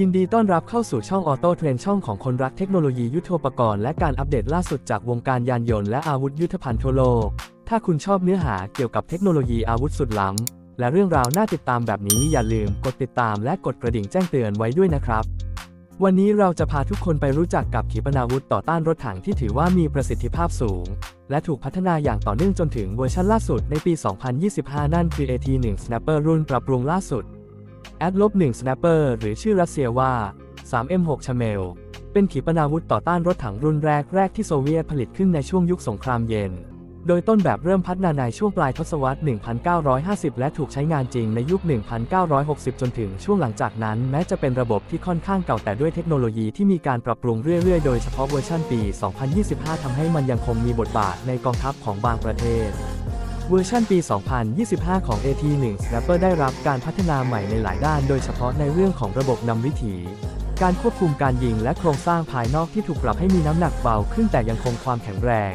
ยินดีต้อนรับเข้าสู่ช่องออโต้เทรนช่องของคนรักเทคโนโลยียุทโธปกรณ์และการอัปเดตล่าสุดจากวงการยานยนต์และอาวุธยุทธภัณฑ์ทั่วโลก ถ้าคุณชอบเนื้อหาเกี่ยวกับเทคโนโลยีอาวุธสุดล้ำ และเรื่องราวน่าติดตามแบบนี้อย่าลืมกดติดตามและกดกระดิ่งแจ้งเตือนไว้ด้วยนะครับ วันนี้เราจะพาทุกคนไปรู้จักกับขีปนาวุธต่อต้านรถถังที่ถือว่ามีประสิทธิภาพสูง และถูกพัฒนาอย่างต่อเนื่องจนถึงเวอร์ชันล่าสุดในปี 2025 นั่นคือ AT1 Snapper รุ่นปรับปรุงล่าสุด AD-1 Snapper หรือชื่อรัสเซียว่า 3M6 Chamel เป็นขีปนาวุธต่อต้านรถถังรุ่นแรกแรกที่โซเวียตผลิตขึ้นในช่วงยุคสงครามเย็น โดยต้นแบบเริ่มพัฒนาในช่วงปลายทศวรรษ 1950 และถูกใช้งานจริงในยุค 1960 จนถึงช่วงหลังจากนั้น แม้จะเป็นระบบที่ค่อนข้างเก่าแต่ด้วยเทคโนโลยีที่มีการปรับปรุงเรื่อยๆ โดยเฉพาะเวอร์ชันปี 2025 ทำให้มันยังคงมีบทบาทในกองทัพของบางประเทศ เวอร์ชันปี 2025 ของ AT1 Snapper ได้รับการพัฒนาใหม่ในหลายด้าน โดยเฉพาะในเรื่องของระบบนำวิถี การควบคุมการยิงและโครงสร้างภายนอกที่ถูกปรับให้มีน้ำหนักเบาขึ้นแต่ยังคงความแข็งแรง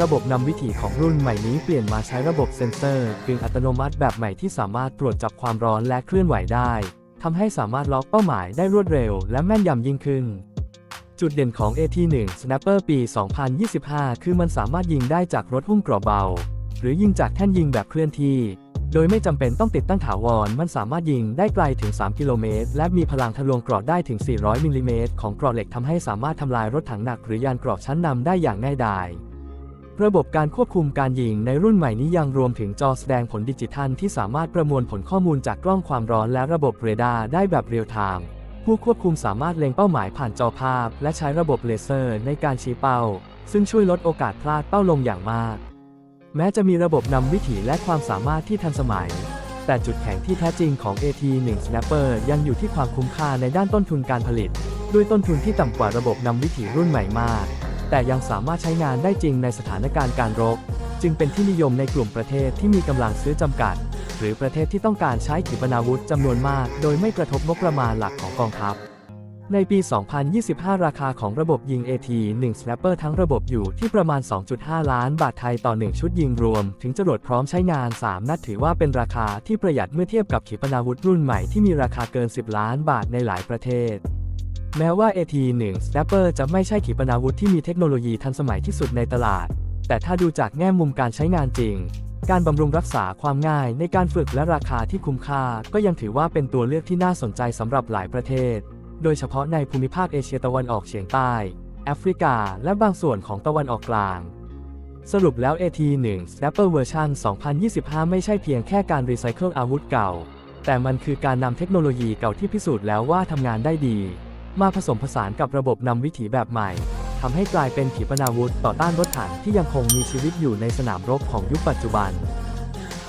ระบบนำวิถีของรุ่นใหม่นี้เปลี่ยนมาใช้ระบบเซ็นเซอร์กึ่งอัตโนมัติแบบใหม่ที่สามารถตรวจจับความร้อนและเคลื่อนไหวได้ทำให้สามารถล็อกเป้าหมายได้รวดเร็ว และแม่นยำยิ่งขึ้นจุดเด่นของ AT1 Snapper ปี 2025 คือมันสามารถยิงได้จากรถหุ้มกราะเบา หรือยิงจากแท่นยิงแบบเคลื่อนที่ โดยไม่จำเป็นต้องติดตั้งถาวร มันสามารถยิงได้ไกลถึง 3 กิโลเมตร และมีพลังทะลวงกราะได้ถึง 400 มิลลิเมตรของกราะเหล็กทำให้สามารถทำลายรถถังหนักหรือยานกราะชั้นนำได้อย่างง่ายดายระบบการควบคุมการยิงในรุ่นใหม่นี้ยังรวมถึงจอแสดงผลดิจิทัลที่สามารถประมวลผลข้อมูลจากกล้องความร้อนและระบบเรดาร์ได้แบบเรียลไทม์ผู้ควบคุมสามารถเล็งเป้าหมายผ่านจอภาพ และใช้ระบบเลเซอร์ในการชี้เป้า ซึ่งช่วยลดโอกาสพลาดเป้าลงอย่างมาก แม้จะมีระบบนำวิถีและความสามารถที่ทันสมัย แต่จุดแข็งที่แท้จริงของ AT1 Snapper ยังอยู่ที่ความคุ้มค่าในด้านต้นทุนการผลิต ด้วยต้นทุนที่ต่ำกว่าระบบนำวิถีรุ่นใหม่มาก แต่ยังสามารถใช้งานได้จริงในสถานการณ์การรบ จึงเป็นที่นิยมในกลุ่มประเทศที่มีกำลังซื้อจำกัด หรือประเทศที่ต้องการใช้ขีปนาวุธจำนวนมาก โดยไม่กระทบงบประมาณหลักของกองทัพ ในปี 2025 ราคาของระบบยิง AT1 Snapper ทั้งระบบอยู่ที่ประมาณ 2.5 ล้านบาทไทยต่อ 1 ชุดยิงรวม ถึงจรวดพร้อมใช้งาน 3 นัดถือว่าเป็นราคาที่ประหยัดเมื่อเทียบกับขีปนาวุธรุ่นใหม่ที่มีราคาเกิน 10 ล้านบาทในหลายประเทศ แม้ว่า AT1 Snapper จะไม่ใช่ขีปนาวุธที่มีเทคโนโลยีทันสมัยที่สุดในตลาด แต่ถ้าดูจากแง่มุมการใช้งานจริง การบำรุงรักษาความง่ายในการฝึกและราคาที่คุ้มค่า ก็ยังถือว่าเป็นตัวเลือกที่น่าสนใจสำหรับหลายประเทศ โดยเฉพาะในภูมิภาคเอเชียตะวันออกเฉียงใต้ แอฟริกา และบางส่วนของตะวันออกกลาง สรุปแล้ว AT1 Snapper เวอร์ชัน2025 ไม่ใช่เพียงแค่การรีไซเคิลอาวุธเก่า แต่มันคือการนำเทคโนโลยีเก่าที่พิสูจน์แล้วว่าทำงานได้ดี มาผสมผสานกับระบบนำวิถีแบบใหม่ทำให้กลายเป็นขีปนาวุธต่อต้านรถถังที่ยังคงมีชีวิตอยู่ในสนามรบของยุคปัจจุบัน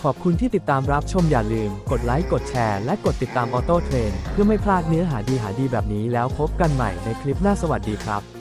ขอบคุณที่ติดตามรับชมอย่าลืม กดไลค์กดแชร์และกดติดตามออโต้เทรนเพื่อไม่พลาดเนื้อหาดีหาดีแบบนี้แล้วพบกันใหม่ในคลิปหน้าสวัสดีครับ